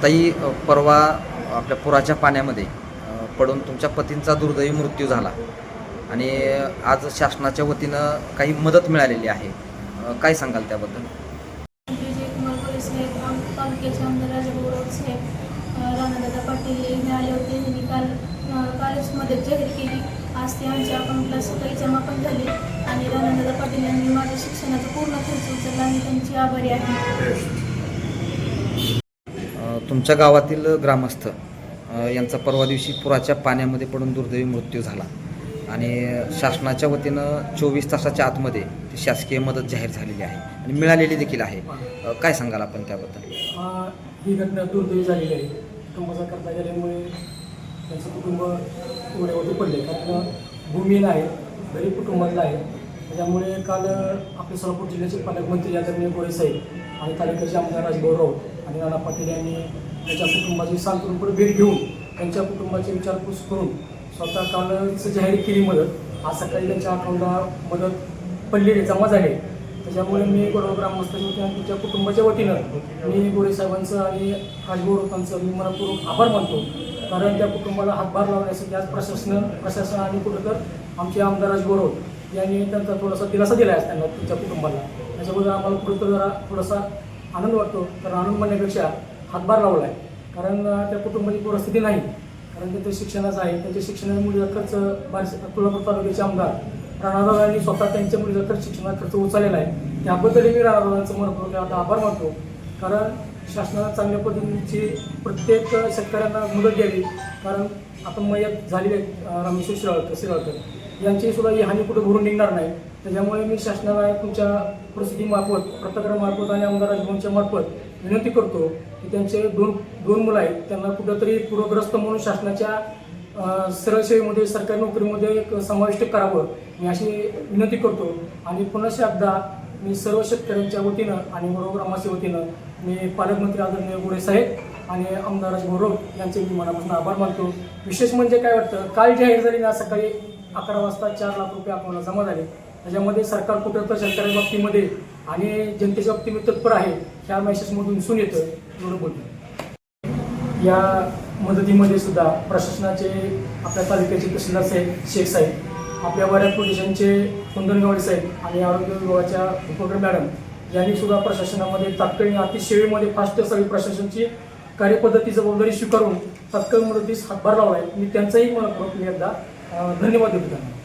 आत्ताही परवा आपल्या पुराच्या पाण्यामध्ये पडून तुमच्या पतींचा दुर्दैवी मृत्यू झाला. आणि आज शासनाच्या वतीनं काही मदत मिळालेली आहे. काय सांगाल त्याबद्दल? राणादादा पाटील यांनी आले होते त्यांनी काल कालच मदत जाहीर केली आज ते आमच्या अकाउंटला सकाळी जमा पण झाली आणि राणादादा पाटील यांनी माझ्या शिक्षणाचा पूर्ण खर्च उचलला आणि त्यांची आभारी आहे तुमच्या गावातील ग्रामस्थ यांचा परवा दिवशी पुराच्या पाण्यामध्ये पडून दुर्दैवी मृत्यू झाला. आणि शासनाच्या वतीनं चोवीस तासाच्या आतमध्ये ती शासकीय मदत जाहीर झालेली आहे आणि मिळालेली देखील आहे. काय सांगाल आपण त्याबद्दल? ही घटना दुर्दैवी झालेली आहे. कुटुंबाचा करता गेल्यामुळे त्यांचं कुटुंब उघड्यावरती पडले. कारण भूमीला आहे गरीब कुटुंबातलं आहे. त्याच्यामुळे काल आपले सोलापूर जिल्ह्याचे पालकमंत्री आदरणीय गोरे साहेब आणि तालुक्याचे आमदार राजभाऊ राऊत आणि नाना पाटील यांनी त्यांच्या कुटुंबाची सांत्वनपूर भेट घेऊन त्यांच्या कुटुंबाची विचारपूस करून स्वतः कालच जाहीर केली मदत. आज सकाळी त्यांच्या अकाउंटला मदत पडलेली जमा झाली. त्याच्यामुळे मी गोरव ग्रामस्थांच्या त्यांच्या आणि तुमच्या कुटुंबाच्या वतीनं मी गोरे साहेबांचं आणि राजभाऊ रोपांचं मी मनपूर्वक आभार मानतो. कारण त्या कुटुंबाला हातभार लावण्यासाठी आज प्रशासन प्रशासन आणि कुठं तर आमचे आमदार राजभाऊ राऊत ज्यांनी त्यांचा थोडासा दिलासा दिला आहे त्यांना तुमच्या कुटुंबाला. त्याच्याबद्दल आम्हाला कुठं तर जरा थोडासा आनंद वाटतो तर आनंद म्हणण्यापेक्षा हातभार लावला आहे कारण त्या कुटुंबाची परिस्थिती नाही. कारण त्यांचं शिक्षणाचं आहे. त्यांच्या शिक्षणाच्या मुलीचा खर्च बार्शी तुळापूर तालुक्याचे आमदार. राणादादांनी स्वतः त्यांच्या मुलीचा खर्च शिक्षणाचा खर्च उचललेला आहे. त्याबद्दलही मी राणादादांचं मनपूर्वक आता आभार मानतो. कारण शासनाला चांगल्या पद्धतीची प्रत्येक शेतकऱ्यांना मदत द्यावी. कारण आपण मयत झालेले आहे रामेश्वर शिराळकर शिराळकर यांची सुद्धा ही हानी कुठं भरून निघणार नाही. त्याच्यामुळे मी शासनाला तुमच्या प्रसिद्धीमार्फत पत्रकारामार्फत आणि आमदार राजभवनच्या मार्फत विनंती करतो की त्यांचे दोन दोन मुलं आहेत त्यांना कुठंतरी पूरग्रस्त म्हणून शासनाच्या अ, सरळ सेवेमध्ये सरकारी नोकरीमध्ये समाविष्ट करावं. मी अशी विनंती करतो. आणि पुन्हा एकदा मी सर्व शेतकऱ्यांच्या वतीनं आणि बरोबर आमाच्या वतीनं मी पालकमंत्री आदरणीय गोरे साहेब आणि आमदार राजगौरव यांचे मी मनापासून आभार मानतो. विशेष म्हणजे काय वाटतं? काल जाहीर झाली ना सकाळी? अकरा वाजता चार लाख रुपये अकाउंटला जमा झाले. त्याच्यामध्ये सरकार कुठं तर शेतकऱ्या बाबतीमध्ये आणि जनतेच्या बाबतीमध्ये तत्पर आहे ह्या मेसेजमधून दिसून येतं एवढं बोलतो या मदतीमध्ये सुद्धा प्रशासनाचे आपल्या तालुक्याचे तहसीलदार साहेब शेख साहेब आपल्या बऱ्याच पोलिसांचे कुंदनगावडे साहेब आणि आरोग्य विभागाच्या उपक्रम मॅडम यांनी सुद्धा प्रशासनामध्ये तात्काळ अतिसेवेमध्ये फास्ट सगळी प्रशासनाची कार्यपद्धती जबाबदारी स्वीकारून तात्काळ मदतीस हातभार लावला आहे मी त्यांचाही मला एकदा धन्यवाद देतो त्यांना.